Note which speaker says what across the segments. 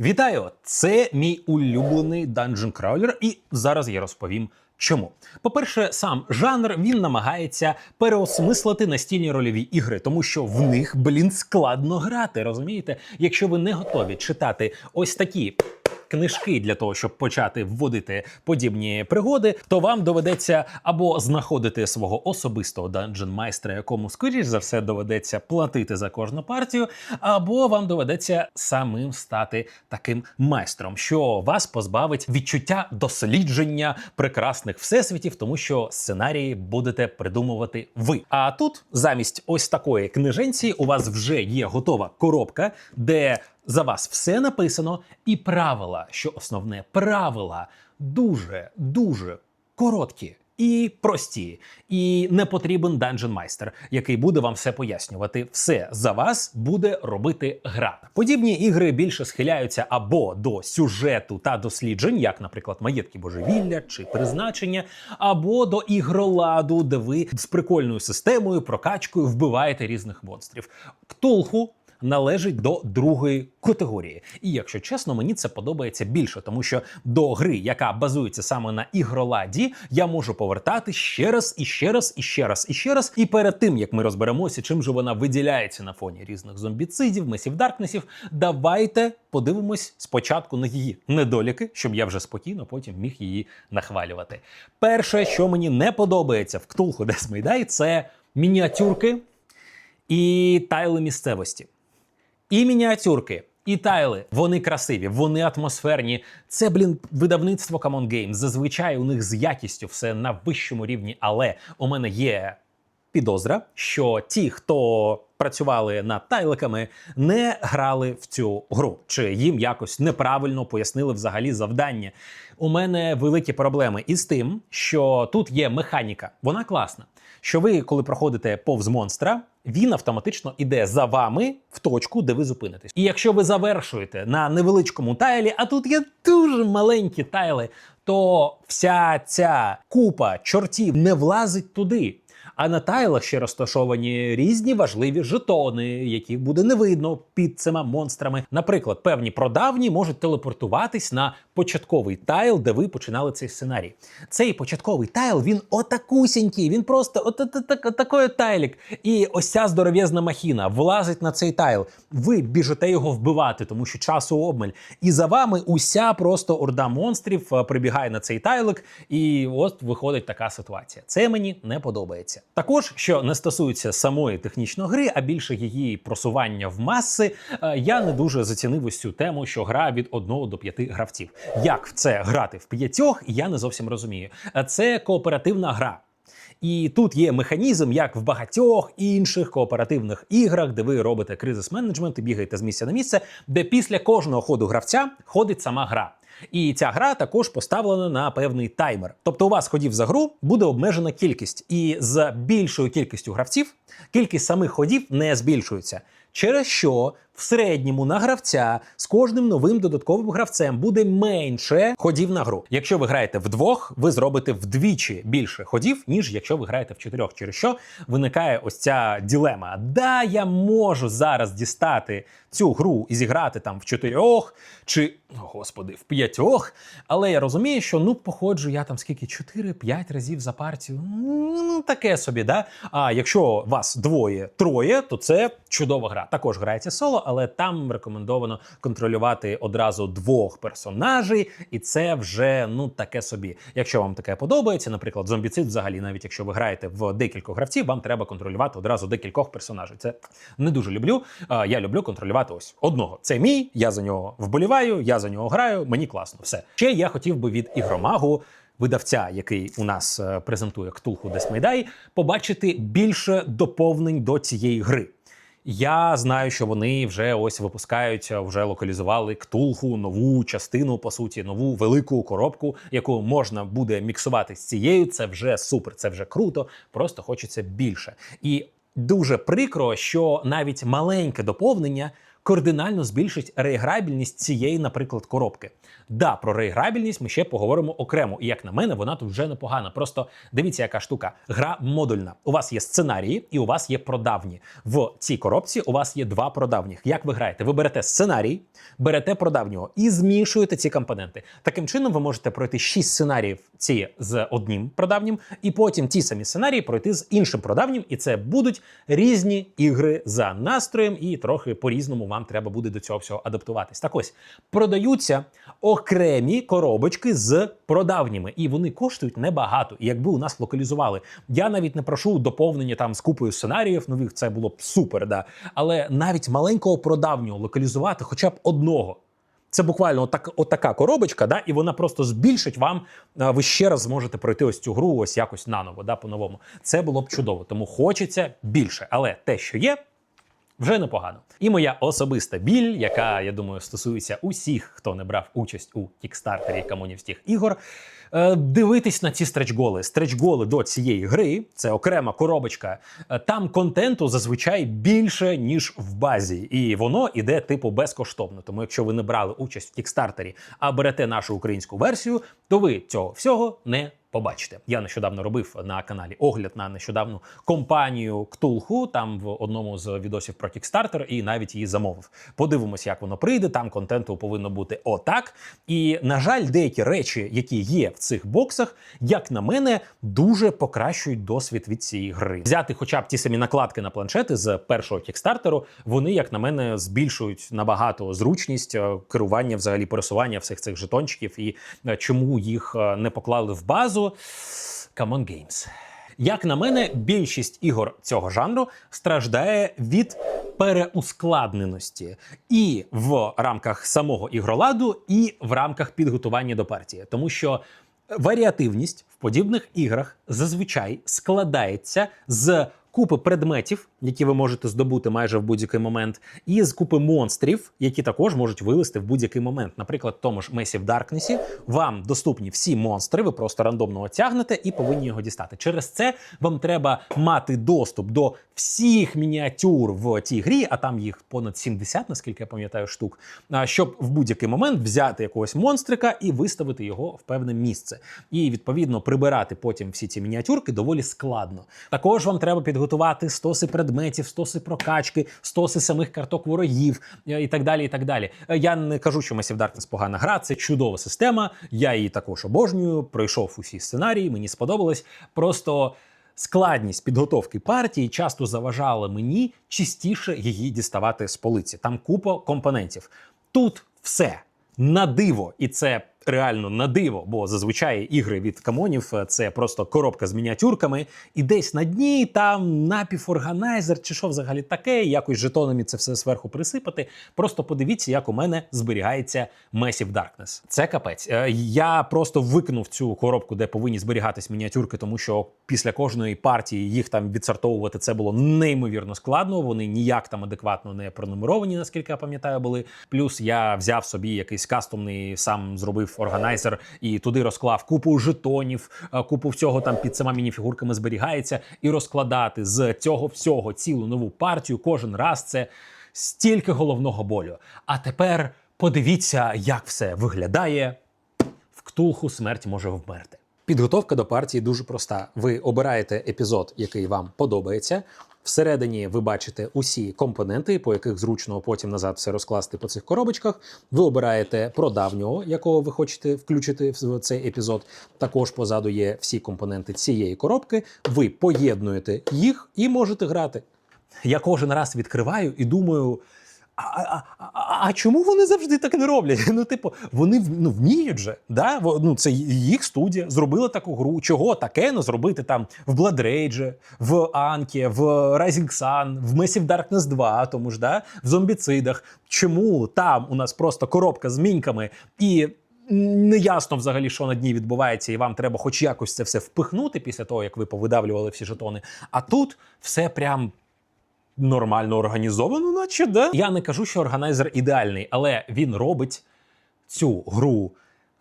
Speaker 1: Вітаю! Це мій улюблений Dungeon Crawler, і зараз я розповім. Чому? По-перше, сам жанр він намагається переосмислити настільні рольові ігри, тому що в них, блін, складно грати. Розумієте? Якщо ви не готові читати ось такі книжки для того, щоб почати вводити подібні пригоди, то вам доведеться або знаходити свого особистого данжен майстра, якому скоріш за все доведеться платити за кожну партію, або вам доведеться самим стати таким майстром, що вас позбавить відчуття дослідження прекрасних всесвітів, тому що сценарії будете придумувати ви. А тут замість ось такої книженці у вас вже є готова коробка, де за вас все написано, і правила, що основне правила дуже дуже короткі. І прості, і не потрібен данжен майстер, який буде вам все пояснювати. Все за вас буде робити гра. Подібні ігри більше схиляються або до сюжету та досліджень, як, наприклад, маєтки божевілля чи призначення, або до ігроладу, де ви з прикольною системою, прокачкою вбиваєте різних монстрів. Ктулху належить до другої категорії. І якщо чесно, мені це подобається більше, тому що до гри, яка базується саме на ігроладі, я можу повертати ще раз і ще раз, і ще раз, і ще раз. І перед тим як ми розберемося, чим же вона виділяється на фоні різних зомбіцидів, месів Даркнесів, давайте подивимось спочатку на її недоліки, щоб я вже спокійно потім міг її нахвалювати. Перше, що мені не подобається в Ктулху Десмейдай, це мініатюрки і тайли місцевості. І мініатюрки, і тайли. Вони красиві, вони атмосферні. Це, блін, видавництво Common Games. Зазвичай у них з якістю все на вищому рівні, але у мене є підозра, що ті, хто працювали над тайликами, не грали в цю гру, чи їм якось неправильно пояснили взагалі завдання. У мене великі проблеми із тим, що тут є механіка, вона класна. Що ви, коли проходите повз монстра, він автоматично іде за вами в точку, де ви зупинитесь. І якщо ви завершуєте на невеличкому тайлі, а тут є дуже маленькі тайли, то вся ця купа чортів не влазить туди. А на тайлах ще розташовані різні важливі жетони, яких буде не видно під цими монстрами. Наприклад, певні продавні можуть телепортуватись на початковий тайл, де ви починали цей сценарій. Цей початковий тайл він отакусінький, він просто от, такий тайлік. І ось ця здоров'язна махіна влазить на цей тайл. Ви біжите його вбивати, тому що часу обмаль. І за вами уся просто орда монстрів е, прибігає на цей тайлик, і от виходить така ситуація. Це мені не подобається. Також, що не стосується самої технічної гри, а більше її просування в маси, е, я не дуже зацінив ось цю тему, що гра від 1 до 5 гравців. Як в це грати в п'ятьох, я не зовсім розумію. Е, Це кооперативна гра. І тут є механізм, як в багатьох інших кооперативних іграх, де ви робите кризис менеджмент і бігаєте з місця на місце, де після кожного ходу гравця ходить сама гра. І ця гра також поставлена на певний таймер. Тобто, у вас ходів за гру буде обмежена кількість, і з більшою кількістю гравців кількість самих ходів не збільшується. Через що в середньому на гравця з кожним новим додатковим гравцем буде менше ходів на гру. Якщо ви граєте вдвох, ви зробите вдвічі більше ходів, ніж якщо ви граєте в чотирьох. Через що виникає ось ця ділема. Да, я можу зараз дістати цю гру і зіграти там в чотирьох чи, господи, в п'ятьох. Але я розумію, що ну походжу я там скільки 4-5 разів за партію. Ну таке собі, да. А якщо вас двоє, троє, то це чудова гра. Також грається соло, але там рекомендовано контролювати одразу двох персонажей, і це вже ну таке собі. Якщо вам таке подобається, наприклад, зомбіцид, взагалі, навіть якщо ви граєте в декількох гравців, вам треба контролювати одразу декількох персонажей. Це не дуже люблю. Я люблю контролювати ось одного. Це мій, я за нього вболіваю, я за нього граю. Мені класно. Все ще я хотів би від ігромагу. Видавця, який у нас е, презентує Ктулху Десмейдай, побачити більше доповнень до цієї гри. Я знаю, що вони вже ось випускають, е, вже локалізували ктулху, нову частину, по суті, нову велику коробку, яку можна буде міксувати з цією. Це вже супер, це вже круто. Просто хочеться більше. І дуже прикро, що навіть маленьке доповнення кардинально збільшить реіграбільність цієї, наприклад, коробки. Да, про реіграбільність ми ще поговоримо окремо. І як на мене, вона тут вже непогана. Просто дивіться, яка штука. Гра модульна. У вас є сценарії і у вас є продавні. В цій коробці у вас є два продавніх. Як ви граєте? Ви берете сценарій, берете продавнього і змішуєте ці компоненти. Таким чином, ви можете пройти шість сценаріїв ці з одним продавнім, і потім ті самі сценарії пройти з іншим продавнім. І це будуть різні ігри за настроєм, і трохи по-різному вам треба буде до цього всього адаптуватись. Так ось продаються окремі коробочки з продавніми, і вони коштують небагато. І якби у нас локалізували, я навіть не прошу доповнення там з купою сценаріїв нових, це було б супер, да. Але навіть маленького продавнього локалізувати, хоча б одного. Це буквально отак, отака коробочка, да, і вона просто збільшить вам. Ви ще раз зможете пройти ось цю гру, ось якось наново, да, по-новому. Це було б чудово. Тому хочеться більше. Але те, що є, вже непогано. І моя особиста біль, яка я думаю стосується усіх, хто не брав участь у кікстартері камонівських ігор. е, Дивитись на ці стретч-голи. Стретч-голи до цієї гри це окрема коробочка. Е, Там контенту зазвичай більше ніж в базі, і воно іде типу безкоштовно. Тому, якщо ви не брали участь в кікстартері, а берете нашу українську версію, то ви цього всього не побачите. Я нещодавно робив на каналі огляд на нещодавну компанію Ктулху, там в одному з відосів про Kickstarter, і навіть її замовив. Подивимось, як воно прийде. Там контенту повинно бути отак. І на жаль, деякі речі, які є в цих боксах, як на мене, дуже покращують досвід від цієї гри. Взяти, хоча б ті самі накладки на планшети з першого кікстартеру, вони, як на мене, збільшують набагато зручність е, керування, взагалі пересування всіх цих жетончиків, і е, чому їх е, не поклали в базу. Come on Games. Як на мене, більшість ігор цього жанру страждає від переускладненості і в рамках самого ігроладу, і в рамках підготування до партії, тому що варіативність в подібних іграх зазвичай складається з купи предметів, які ви можете здобути майже в будь-який момент, і з купи монстрів, які також можуть вилезти в будь-який момент. Наприклад, в тому ж Massive Darkness вам доступні всі монстри, ви просто рандомно тягнете і повинні його дістати. Через це вам треба мати доступ до всіх мініатюр в цій грі, а там їх понад 70, наскільки я пам'ятаю, штук, щоб в будь-який момент взяти якогось монстрика і виставити його в певне місце. І відповідно прибирати потім всі ці мініатюрки доволі складно. Також вам треба підготувати стоси предметів, стоси прокачки, стоси самих карток ворогів е, і так далі. І так далі. Е, Я не кажу, що Massive Darkness погана гра, це чудова система. Я її також обожнюю. Пройшов усі сценарії, мені сподобалось. Просто. Складність підготовки партії часто заважала мені частіше її діставати з полиці. Там купа компонентів. Тут все на диво, і це реально на диво, бо зазвичай ігри від камонів е, це просто коробка з мініатюрками, і десь на дні там напіфорганайзер чи що взагалі таке, якось жетонами це все зверху присипати. Просто подивіться, як у мене зберігається Massive Darkness. Це капець. Е, Я просто викинув цю коробку, де повинні зберігатись мініатюрки, тому що після кожної партії їх там відсортовувати це було неймовірно складно. Вони ніяк там адекватно не пронумеровані, наскільки я пам'ятаю, були. Плюс я взяв собі якийсь кастомний, сам зробив органайзер і туди розклав купу жетонів, е, купу всього там під цими мініфігурками зберігається, і розкладати з цього всього цілу нову партію кожен раз це стільки головного болю. А тепер подивіться, як все виглядає. В ктулху смерть може вмерти. Підготовка до партії дуже проста. Ви обираєте епізод, який вам подобається. Всередині ви бачите усі компоненти, по яких зручно потім назад все розкласти по цих коробочках. Ви обираєте продавнього, якого ви хочете включити в цей епізод. Також позаду є всі компоненти цієї коробки. Ви поєднуєте їх і можете грати. Я кожен раз відкриваю і думаю. А, а, а, чому вони завжди так не роблять? Ну, типу, вони ну, вміють же. Да? Ну, це їх студія зробила таку гру. Чого таке не зробити там в Blood Rage, в Анкі, в Rising Sun, в Massive Darkness 2, тому ж да? в зомбіцидах. Чому там у нас просто коробка з міньками і. Неясно взагалі, що на дні відбувається, і вам треба хоч якось це все впихнути після того, як ви повидавлювали всі жетони. А тут все прям нормально організовано, наче да. Я не кажу, що органайзер ідеальний, але він робить цю гру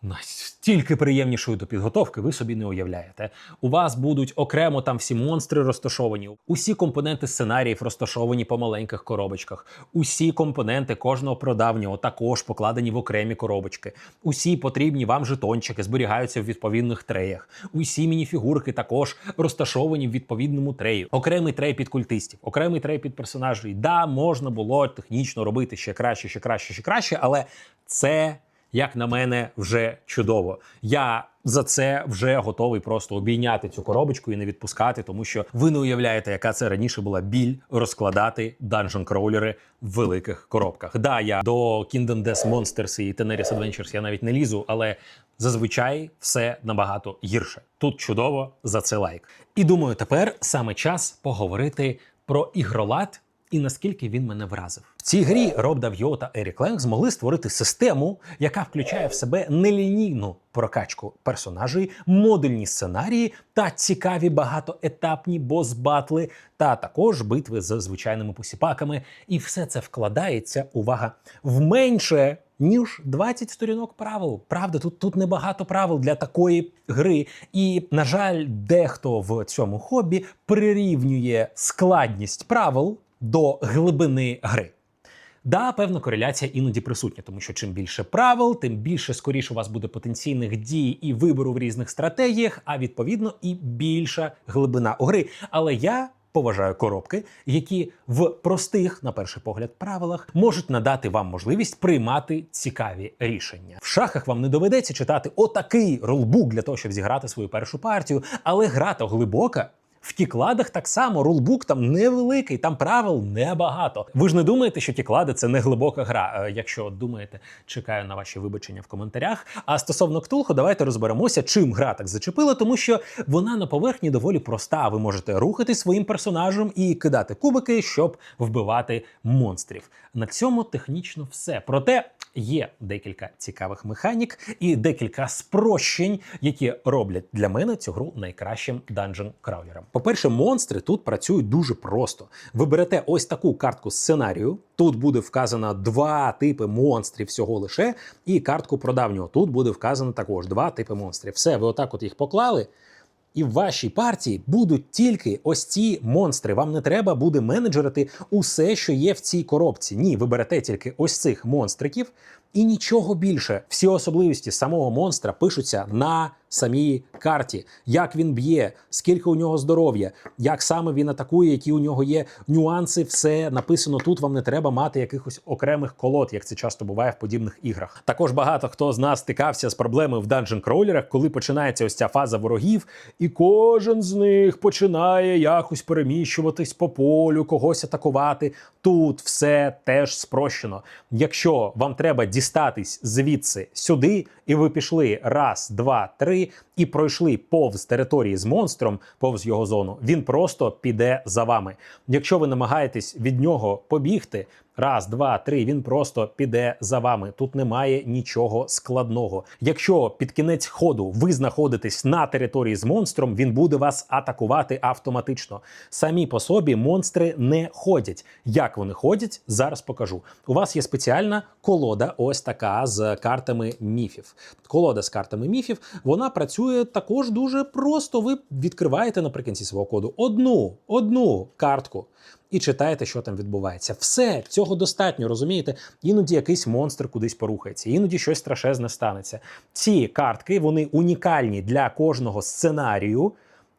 Speaker 1: Настільки приємнішою до підготовки ви собі не уявляєте. У вас будуть окремо там всі монстри розташовані, усі компоненти сценаріїв розташовані по маленьких коробочках, усі компоненти кожного продавнього також покладені в окремі коробочки. Усі потрібні вам жетончики зберігаються в відповідних треях. Усі мініфігурки також розташовані в відповідному треї. Окремий трей під культистів, окремий трей під персонажів. Да, можна було технічно робити ще краще, ще краще, ще краще, але це як на мене, вже чудово. Я за це вже готовий просто обійняти цю коробочку і не відпускати, тому що ви не уявляєте, яка це раніше була біль розкладати данжен кроулери в великих коробках. Да, я до Kingdom Death Monsters і Teneris Adventures я навіть не лізу, але зазвичай все набагато гірше. Тут чудово за це лайк. І думаю, тепер саме час поговорити про ігролад і наскільки він мене вразив. В цій грі Роб Дав'йо та Ерік Ленг змогли створити систему, яка включає в себе нелінійну прокачку персонажей, модульні сценарії та цікаві багатоетапні бос-батли, та також битви з звичайними посіпаками. І все це вкладається, увага, в менше. Ніж 20 сторінок правил. Правда, тут тут небагато правил для такої гри. І, на жаль, дехто в цьому хобі прирівнює складність правил до глибини гри. Да, певна кореляція іноді присутня, тому що чим більше правил, тим більше скоріше у вас буде потенційних дій і вибору в різних стратегіях, а відповідно і більша глибина у гри. Але я поважаю коробки, які в простих, на перший погляд, правилах можуть надати вам можливість приймати цікаві рішення. В шахах вам не доведеться читати отакий рулбук для того, щоб зіграти свою першу партію, але гра то глибока. В тікладах так само рулбук там невеликий, там правил небагато. Ви ж не думаєте, що тіклади це не глибока гра. Е, Якщо думаєте, чекаю на ваші вибачення в коментарях. А стосовно ктулху, давайте розберемося, чим гра так зачепила, тому що вона на поверхні доволі проста. Ви можете рухати своїм персонажем і кидати кубики, щоб вбивати монстрів. На цьому технічно все. Проте є декілька цікавих механік і декілька спрощень, які роблять для мене цю гру найкращим данжен краулером. По-перше, монстри тут працюють дуже просто. Ви берете ось таку картку сценарію. Тут буде вказано два типи монстрів всього лише, і картку продавнього. Тут буде вказано також два типи монстрів. Все, ви отак от їх поклали. І в вашій партії будуть тільки ось ці монстри. Вам не треба буде менеджерити усе, що є в цій коробці. Ні, ви берете тільки ось цих монстриків і нічого більше. Всі особливості самого монстра пишуться на самій карті. Як він б'є, скільки у нього здоров'я, як саме він атакує, які у нього є нюанси, все написано тут. Вам не треба мати якихось окремих колод, як це часто буває в подібних іграх. Також багато хто з нас стикався з проблемою в данжен кроулерах, коли починається ось ця фаза ворогів, і кожен з них починає якось переміщуватись по полю, когось атакувати. Тут все теж спрощено. Якщо вам треба дістатись звідси сюди, і ви пішли раз, два, три і пройшли повз території з монстром, повз його зону, він просто піде за вами. Якщо ви намагаєтесь від нього побігти, раз, два, три, він просто піде за вами. Тут немає нічого складного. Якщо під кінець ходу ви знаходитесь на території з монстром, він буде вас атакувати автоматично. Самі по собі монстри не ходять. Як вони ходять, зараз покажу. У вас є спеціальна колода, ось така з картами міфів. Колода з картами міфів, вона працює також дуже просто. Ви відкриваєте наприкінці свого коду одну, одну картку. І читаєте, що там відбувається. Все цього достатньо, розумієте? Іноді якийсь монстр кудись порухається, іноді щось страшезне станеться. Ці картки вони унікальні для кожного сценарію.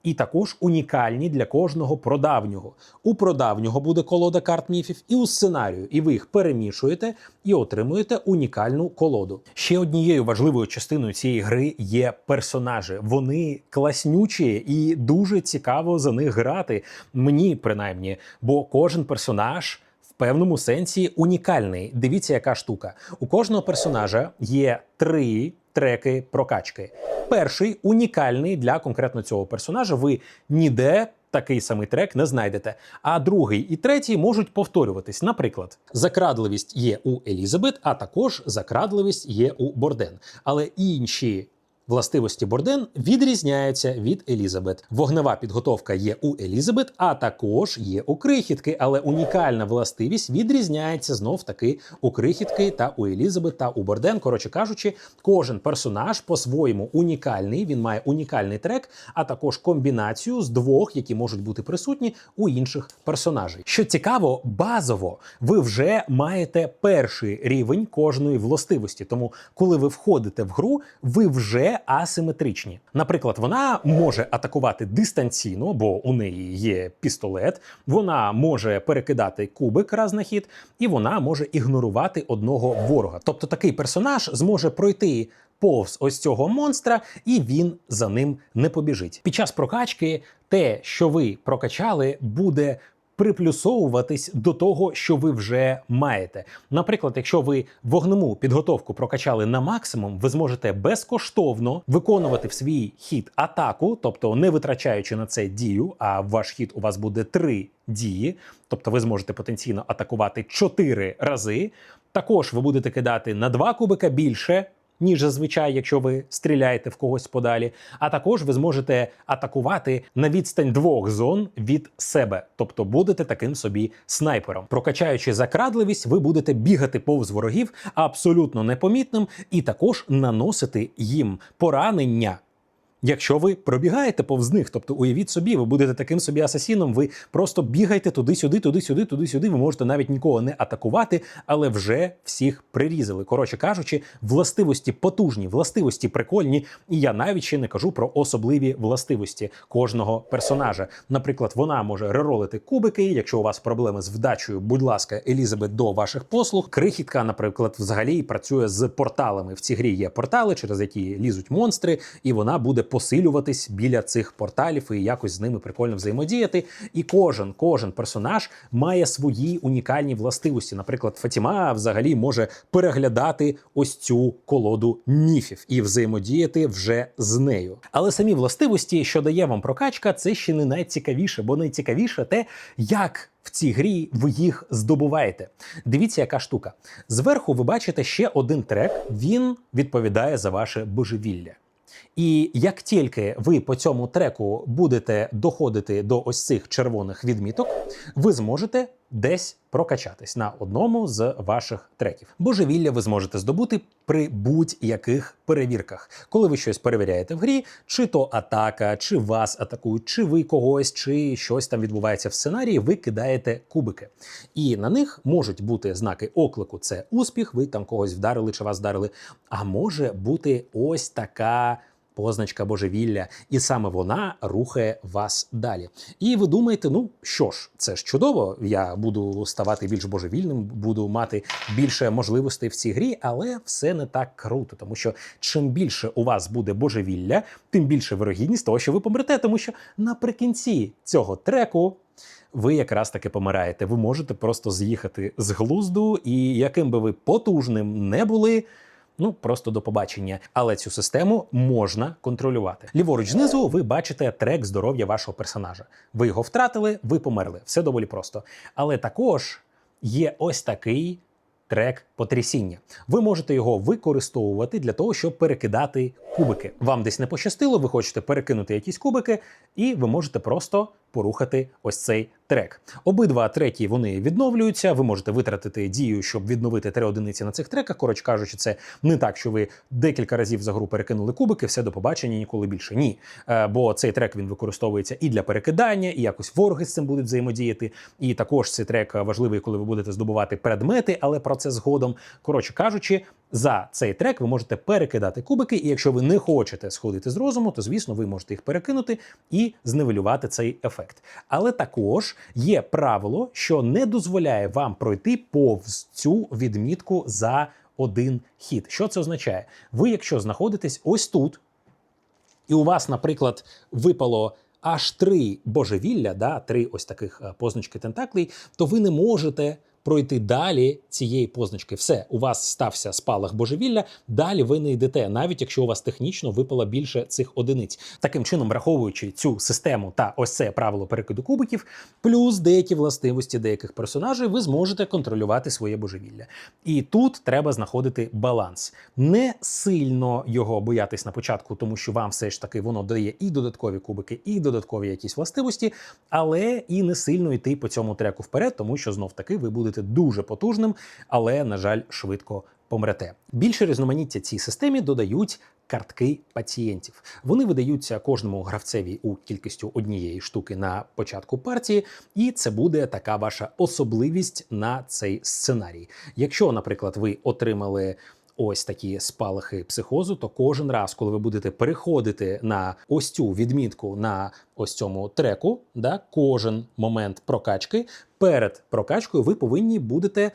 Speaker 1: І також унікальні для кожного продавнього. У продавнього буде колода карт міфів, і у сценарію. І ви їх перемішуєте і отримуєте унікальну колоду. Ще однією важливою частиною цієї гри є персонажі. Вони класнючі і дуже цікаво за них грати. Мені принаймні, бо кожен персонаж. Певному сенсі унікальний. Дивіться, яка штука. У кожного персонажа є три треки прокачки. Перший унікальний для конкретно цього персонажа. Ви ніде такий самий трек не знайдете. А другий і третій можуть повторюватись. Наприклад, закрадливість є у Елізабет, а також закрадливість є у Борден. Але інші Властивості Борден відрізняються від Елізабет. Вогнева підготовка є у Елізабет, а також є у крихітки, але унікальна властивість відрізняється знов таки у крихітки та у Елізабет та у Борден. Коротше кажучи, кожен персонаж по-своєму унікальний. Він має унікальний трек, а також комбінацію з двох, які можуть бути присутні у інших персонажей. Що цікаво, базово ви вже маєте перший рівень кожної властивості. Тому, коли ви входите в гру, ви вже асиметричні. Наприклад, вона може атакувати дистанційно, бо у неї є пістолет, вона може перекидати кубик раз на хід, і вона може ігнорувати одного ворога. Тобто такий персонаж зможе пройти. Повз ось цього монстра, і він за ним не побіжить. Під час прокачки те, що ви прокачали, буде приплюсовуватись до того, що ви вже маєте. Наприклад, якщо ви вогнему підготовку прокачали на максимум, ви зможете безкоштовно виконувати в свій хід атаку, тобто не витрачаючи на це дію, а ваш хід у вас буде три дії, тобто ви зможете потенційно атакувати чотири рази. Також ви будете кидати на два кубика більше. Ніж зазвичай, якщо ви стріляєте в когось подалі, а також ви зможете атакувати на відстань двох зон від себе, тобто будете таким собі снайпером. Прокачаючи закрадливість, ви будете бігати повз ворогів абсолютно непомітним і також наносити їм поранення. Якщо ви пробігаєте повз них, тобто уявіть собі, ви будете таким собі асасіном, ви просто бігаєте туди-сюди, туди-сюди, туди-сюди. Ви можете навіть нікого не атакувати, але вже всіх прирізали. Коротше кажучи, властивості потужні, властивості прикольні, і я навіть ще не кажу про особливі властивості кожного персонажа. Наприклад, вона може реролити кубики. Якщо у вас проблеми з вдачею, будь ласка, Елізабет до ваших послуг. Крихітка, наприклад, взагалі працює з порталами. В цій грі є портали, через які лізуть монстри, і вона буде посилюватись біля цих порталів і якось з ними прикольно взаємодіяти. І кожен, кожен персонаж має свої унікальні властивості. Наприклад, Фатіма взагалі може переглядати ось цю колоду ніфів і взаємодіяти вже з нею. Але самі властивості, що дає вам прокачка, це ще не найцікавіше, бо найцікавіше те, як. В цій грі ви їх здобуваєте. Дивіться, яка штука. Зверху ви бачите ще один трек. Він відповідає за ваше божевілля. І як тільки ви по цьому треку будете доходити до ось цих червоних відміток, ви зможете десь прокачатись на одному з ваших треків. Божевілля ви зможете здобути при будь-яких перевірках, коли ви щось перевіряєте в грі, чи то атака, чи вас атакують, чи ви когось, чи щось там відбувається в сценарії, ви кидаєте кубики. І на них можуть бути знаки оклику: це успіх, ви там когось вдарили чи вас вдарили. А може бути ось така позначка божевілля, і саме вона рухає вас далі. І ви думаєте, ну що ж, це ж чудово, я буду ставати більш божевільним, буду мати більше можливостей в цій грі, але все не так круто, тому що чим більше у вас буде божевілля, тим більше вирогідність того, що ви помрете, тому що наприкінці цього треку. Ви якраз таки помираєте. Ви можете просто з'їхати з глузду, і яким би ви потужним не були, Ну просто до побачення. Але цю систему можна контролювати. Ліворуч знизу ви бачите трек здоров'я вашого персонажа. Ви його втратили, ви померли. Все доволі просто. Але також є ось такий. Трек потрясіння. Ви можете його використовувати для того, щоб перекидати кубики. Вам десь не пощастило, ви хочете перекинути якісь кубики, і ви можете просто порухати ось цей трек. Обидва треки вони відновлюються. Ви можете витратити дію, щоб відновити три одиниці на цих треках. Коротше кажучи, це не так, що ви декілька разів за гру перекинули кубики, все до побачення, ніколи більше. Ні. Е, Бо цей трек він використовується і для перекидання, і якось вороги з цим будуть взаємодіяти. І також цей трек важливий, коли ви будете здобувати предмети, але про це згодом. Коротше кажучи, за цей трек ви можете перекидати кубики, і якщо ви не хочете сходити з розуму, то звісно ви можете їх перекинути і зневелювати цей ефект. Але також є правило, що не дозволяє вам пройти повз цю відмітку за один хід. Що це означає? Ви, якщо знаходитесь ось тут, і у вас, наприклад, випало. Аж три божевілля, да, три ось таких е, позначки тентаклей, то ви не можете пройти далі цієї позначки. Все, у вас стався спалах божевілля. Далі ви не йдете, навіть якщо у вас технічно випало більше цих одиниць. Таким чином, враховуючи цю систему та ось це правило перекиду кубиків, плюс деякі властивості деяких персонажей, ви зможете контролювати своє божевілля. І тут треба знаходити баланс. Не сильно його боятись на початку, тому що вам все ж таки воно дає і додаткові кубики, і додаткові якісь властивості, але і не сильно йти по цьому треку вперед, тому що знов таки ви будете дуже потужним, але на жаль, швидко помрете. Більше різноманіття цій системі додають. Картки пацієнтів вони видаються кожному гравцеві у кількістю однієї штуки на початку партії, і це буде така ваша особливість на цей сценарій. Якщо, наприклад, ви отримали ось такі спалахи психозу, то кожен раз, коли ви будете переходити на ось цю відмітку на ось цьому треку, да, кожен момент прокачки. Перед прокачкою ви повинні будете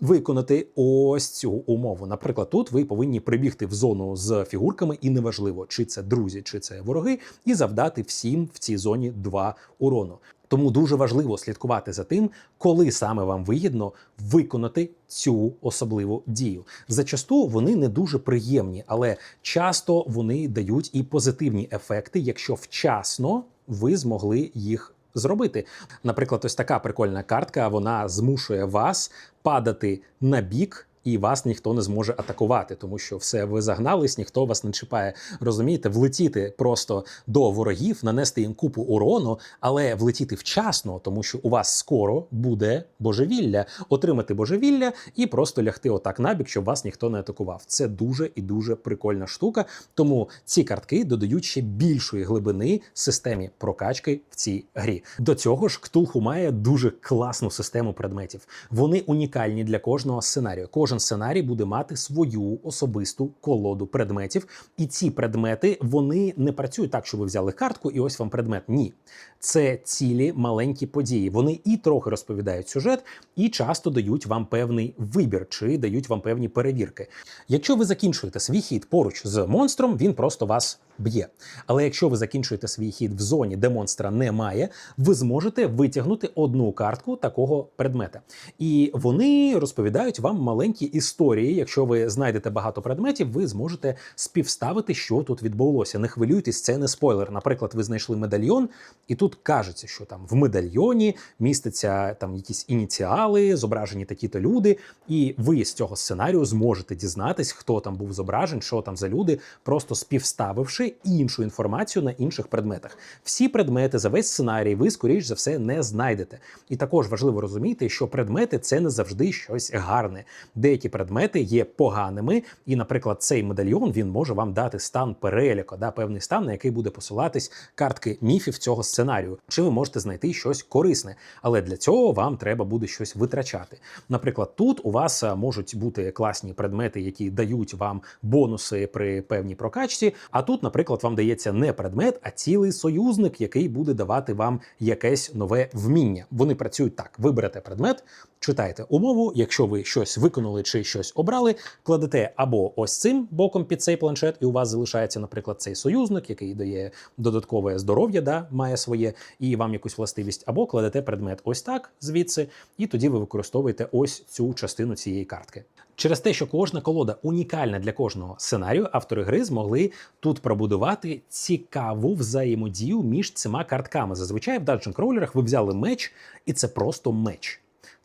Speaker 1: виконати ось цю умову. Наприклад, тут ви повинні прибігти в зону з фігурками, і неважливо, чи це друзі, чи це вороги, і завдати всім в цій зоні два урону. Тому дуже важливо слідкувати за тим, коли саме вам вигідно виконати цю особливу дію. Зачасту вони не дуже приємні, але часто вони дають і позитивні ефекти, якщо вчасно ви змогли їх зробити. Наприклад, ось така прикольна картка. Вона змушує вас падати на бік. І вас ніхто не зможе атакувати, тому що все ви загнались, ніхто вас не чіпає. Розумієте, влетіти просто до ворогів, нанести їм купу урону, але влетіти вчасно, тому що у вас скоро буде божевілля, отримати божевілля і просто лягти отак набік, щоб вас ніхто не атакував. Це дуже і дуже прикольна штука. Тому ці картки додають ще більшої глибини системі прокачки в цій грі. До цього ж Ктулху має дуже класну систему предметів. Вони унікальні для кожного сценарію. Кожен сценарій буде мати свою особисту колоду предметів, і ці предмети вони не працюють так, що ви взяли картку, і ось вам предмет. Ні, це цілі маленькі події. Вони і трохи розповідають сюжет, і часто дають вам певний вибір, чи дають вам певні перевірки. Якщо ви закінчуєте свій хід поруч з монстром, він просто вас б'є. Але якщо ви закінчуєте свій хід в зоні, де монстра немає, ви зможете витягнути одну картку такого предмета. І вони розповідають вам маленькі історії. Якщо ви знайдете багато предметів, ви зможете співставити, що тут відбулося. Не хвилюйтесь, це не спойлер. Наприклад, ви знайшли медальйон, і тут кажеться, що там в медальйоні містяться там якісь ініціали, зображені такі-то люди, і ви з цього сценарію зможете дізнатись, хто там був зображений, що там за люди, просто співставивши іншу інформацію на інших предметах. Всі предмети за весь сценарій ви, скоріш за все, не знайдете. І також важливо розуміти, що предмети це не завжди щось гарне. Деякі предмети є поганими, і, наприклад, цей медальйон він може вам дати стан переліку, да, певний стан, на який буде посилатись картки міфів цього сценарію. Чи ви можете знайти щось корисне, але для цього вам треба буде щось витрачати. Наприклад, тут у вас можуть бути класні предмети, які дають вам бонуси при певній прокачці. А тут, наприклад, вам дається не предмет, а цілий союзник, який буде давати вам якесь нове вміння. Вони працюють так: ви берете предмет, читаєте умову. Якщо ви щось виконали чи щось обрали, кладете або ось цим боком під цей планшет, і у вас залишається, наприклад, цей союзник, який дає додаткове здоров'я, да, має своє, і вам якусь властивість, або кладете предмет ось так звідси, і тоді ви використовуєте ось цю частину цієї картки. Через те, що кожна колода унікальна для кожного сценарію, автори гри змогли тут пробудувати цікаву взаємодію між цими картками. Зазвичай в Dungeon Crawlerах ви взяли меч, і це просто меч.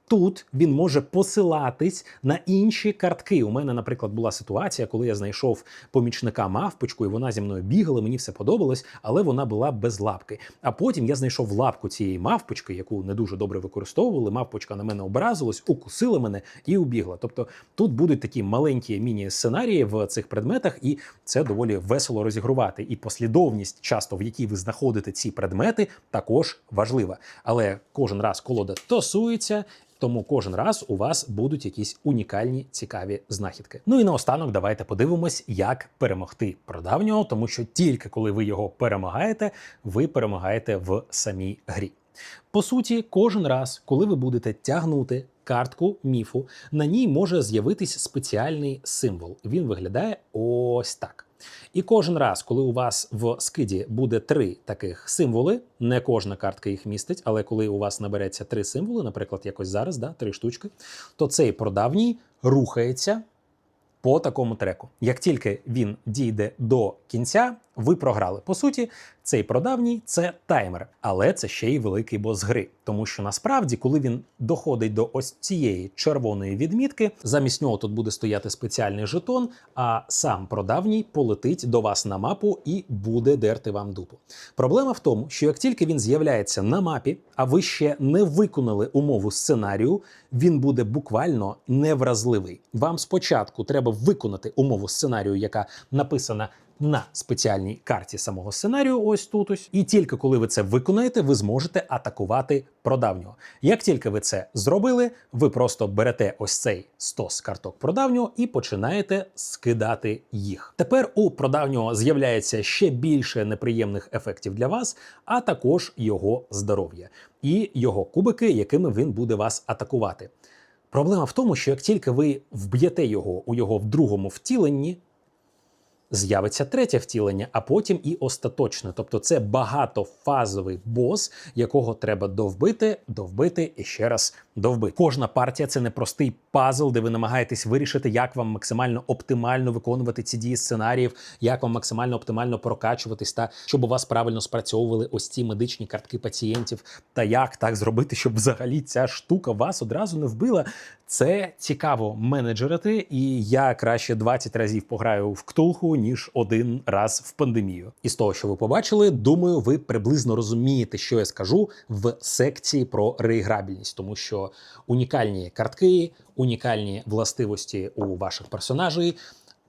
Speaker 1: Тут він може посилатись на інші картки. У мене, наприклад, була ситуація, коли я знайшов помічника мавпочку, і вона зі мною бігала. Мені все подобалось, але вона була без лапки. А потім я знайшов лапку цієї мавпочки, яку не дуже добре використовували. Мавпочка на мене образилась, укусила мене і убігла. Тобто тут будуть такі маленькі міні-сценарії в цих предметах, і це доволі весело розігрувати. І послідовність, часто в якій ви знаходите ці предмети, також важлива. Але кожен раз колода тасується. Тому кожен раз у вас будуть якісь унікальні цікаві знахідки. Ну і наостанок давайте подивимось, як перемогти продавнього, тому що тільки коли ви його перемагаєте, ви перемагаєте в самій грі. По суті, кожен раз, коли ви будете тягнути картку міфу, на ній може з'явитись спеціальний символ. Він виглядає ось так. І кожен раз, коли у вас в скиді буде три таких символи, не кожна картка їх містить, але коли у вас набереться три символи, наприклад, якось зараз, да, три штучки, то цей продавній рухається по такому треку. Як тільки він дійде до кінця, ви програли. По суті, цей продавній це таймер, але це ще й великий бос гри. Тому що насправді, коли він доходить до ось цієї червоної відмітки, замість нього тут буде стояти спеціальний жетон, а сам продавній полетить до вас на мапу і буде дерти вам дупу. Проблема в тому, що як тільки він з'являється на мапі, а ви ще не виконали умову сценарію, він буде буквально невразливий. Вам спочатку треба виконати умову сценарію, яка написана на спеціальній карті самого сценарію, ось тут ось. І тільки коли ви це виконаєте, ви зможете атакувати продавнього. Як тільки ви це зробили, ви просто берете ось цей стос карток продавнього і починаєте скидати їх. Тепер у продавнього з'являється ще більше неприємних ефектів для вас, а також його здоров'я і його кубики, якими він буде вас атакувати. Проблема в тому, що як тільки ви вб'єте його у його в другому втіленні, з'явиться третє втілення, а потім і остаточне. Тобто це багатофазовий бос, якого треба довбити, довбити і ще раз довбити. Кожна партія це не простий пазл, де ви намагаєтесь вирішити, як вам максимально оптимально виконувати ці дії сценаріїв, як вам максимально оптимально прокачуватись, та щоб у вас правильно спрацьовували ось ці медичні картки пацієнтів, та як так зробити, щоб взагалі ця штука вас одразу не вбила. Це цікаво менеджерити, і я краще 20 разів пограю в ктулху, ніж один раз в пандемію. І з того, що ви побачили, думаю, ви приблизно розумієте, що я скажу в секції про реіграбільність, тому що унікальні картки, унікальні властивості у ваших персонажей.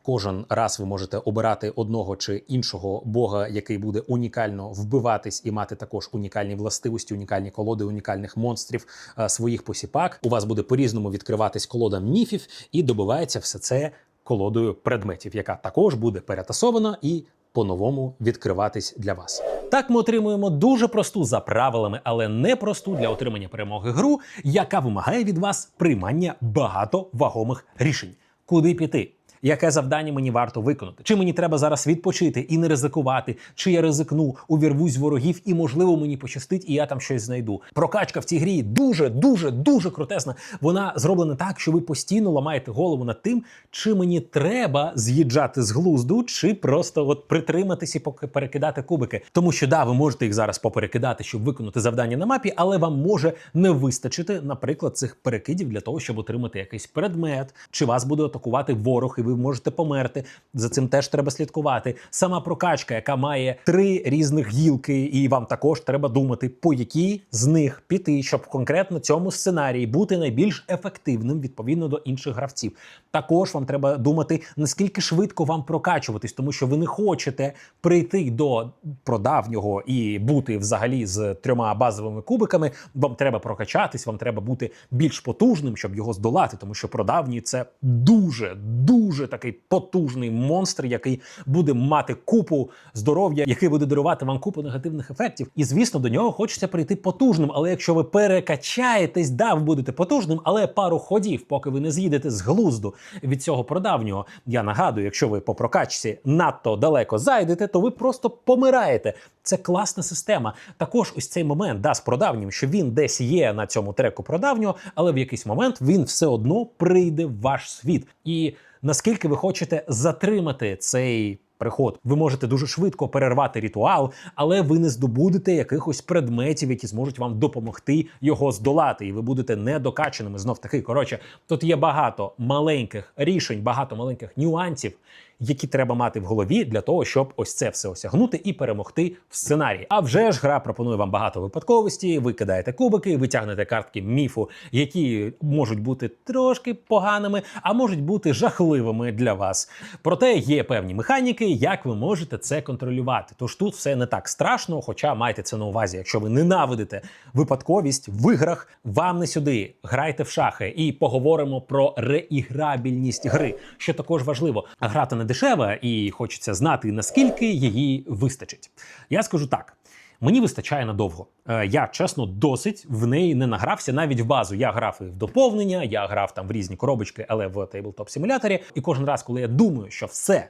Speaker 1: Кожен раз ви можете обирати одного чи іншого бога, який буде унікально вбиватись і мати також унікальні властивості, унікальні колоди, унікальних монстрів е, своїх посіпак. У вас буде по-різному відкриватись колода міфів, і добивається все це колодою предметів, яка також буде перетасована і по-новому відкриватись для вас. Так ми отримуємо дуже просту за правилами, але не просту для отримання перемоги гру, яка вимагає від вас приймання багато вагомих рішень. Куди піти? Яке завдання мені варто виконати? Чи мені треба зараз відпочити і не ризикувати? Чи я ризикну, увірвусь ворогів, і можливо мені пощастить, і я там щось знайду? Прокачка в цій грі дуже, дуже, дуже крутесна. Вона зроблена так, що ви постійно ламаєте голову над тим, чи мені треба з'їжджати з глузду, чи просто от притриматись і поки перекидати кубики. Тому що да, ви можете їх зараз поперекидати, щоб виконати завдання на мапі, але вам може не вистачити, наприклад, цих перекидів для того, щоб отримати якийсь предмет, чи вас буде атакувати ворог, і ви можете померти. За цим теж треба слідкувати. Сама прокачка, яка має три різних гілки, і вам також треба думати, по якій з них піти, щоб конкретно цьому сценарії бути найбільш ефективним відповідно до інших гравців. Також вам треба думати, наскільки швидко вам прокачуватись, тому що ви не хочете прийти до продавнього і бути взагалі з трьома базовими кубиками. Вам треба прокачатись, вам треба бути більш потужним, щоб його здолати, тому що продавній це дуже дуже такий потужний монстр, який буде мати купу здоров'я, який буде дарувати вам купу негативних ефектів. І звісно, до нього хочеться прийти потужним. Але якщо ви перекачаєтесь, да, ви будете потужним, але пару ходів, поки ви не з'їдете з глузду від цього продавнього. Я нагадую, якщо ви по прокачці надто далеко зайдете, то ви просто помираєте. Це класна система. Також ось цей момент да, з продавнім, що він десь є на цьому треку продавнього, але в якийсь момент він все одно прийде в ваш світ. І наскільки ви хочете затримати цей приход, ви можете дуже швидко перервати ритуал, але ви не здобудете якихось предметів, які зможуть вам допомогти його здолати, і ви будете недокаченими. Знов таки, коротше, тут є багато маленьких рішень, багато маленьких нюансів. Які треба мати в голові для того, щоб ось це все осягнути і перемогти в сценарії. А вже ж гра пропонує вам багато випадковості. Ви кидаєте кубики, ви тягнете картки міфу, які можуть бути трошки поганими, а можуть бути жахливими для вас. Проте є певні механіки, як ви можете це контролювати. Тож тут все не так страшно, хоча майте це на увазі. Якщо ви ненавидите випадковість в іграх, вам не сюди. Грайте в шахи і поговоримо про реіграбільність гри, що також важливо. Грати не дешева, і хочеться знати, наскільки її вистачить. Я скажу так. Мені вистачає надовго. Е, Я чесно досить в неї не награвся навіть в базу. Я грав і в доповнення, я грав там в різні коробочки, але в тейблтоп симуляторі. І кожен раз, коли я думаю, що все.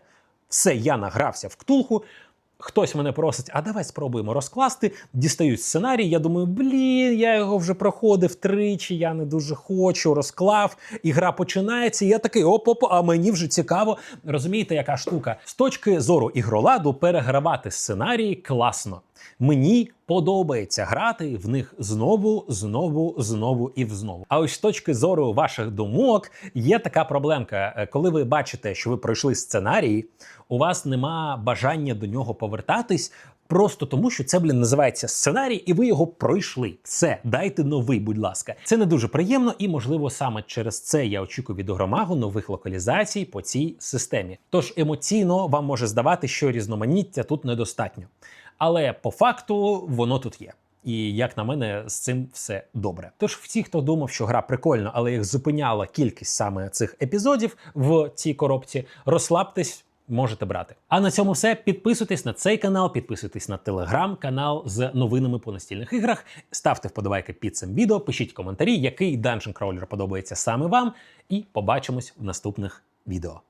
Speaker 1: Все, я награвся в ктулху. Хтось мене просить, а давай спробуємо розкласти. Дістають сценарій. Я думаю, блін, я його вже проходив тричі, я не дуже хочу, розклав. І гра починається. І я такий оп-оп, а мені вже цікаво. Розумієте, яка штука? З точки зору ігроладу перегравати сценарії класно. Мені подобається грати в них знову, знову, знову і знову. А ось з точки зору ваших думок є така проблемка. Е, Коли ви бачите, що ви пройшли сценарій, у вас нема бажання до нього повертатись. Просто тому, що це, блін, називається сценарій, і ви його пройшли. Все, дайте новий, будь ласка. Це не дуже приємно, і можливо саме через це я очікую від Огромагу нових локалізацій по цій системі. Тож емоційно вам може здавати, що різноманіття тут недостатньо. Але по факту воно тут є. І як на мене, з цим все добре. Тож всі, хто думав, що гра прикольна, але їх зупиняла кількість саме цих епізодів в цій коробці, розслабтесь. Можете брати. А на цьому все. Підписуйтесь на цей канал, підписуйтесь на телеграм-канал з новинами по настільних іграх. Ставте вподобайки під цим відео, пишіть коментарі, який Dungeon Crawler подобається саме вам. І побачимось в наступних відео.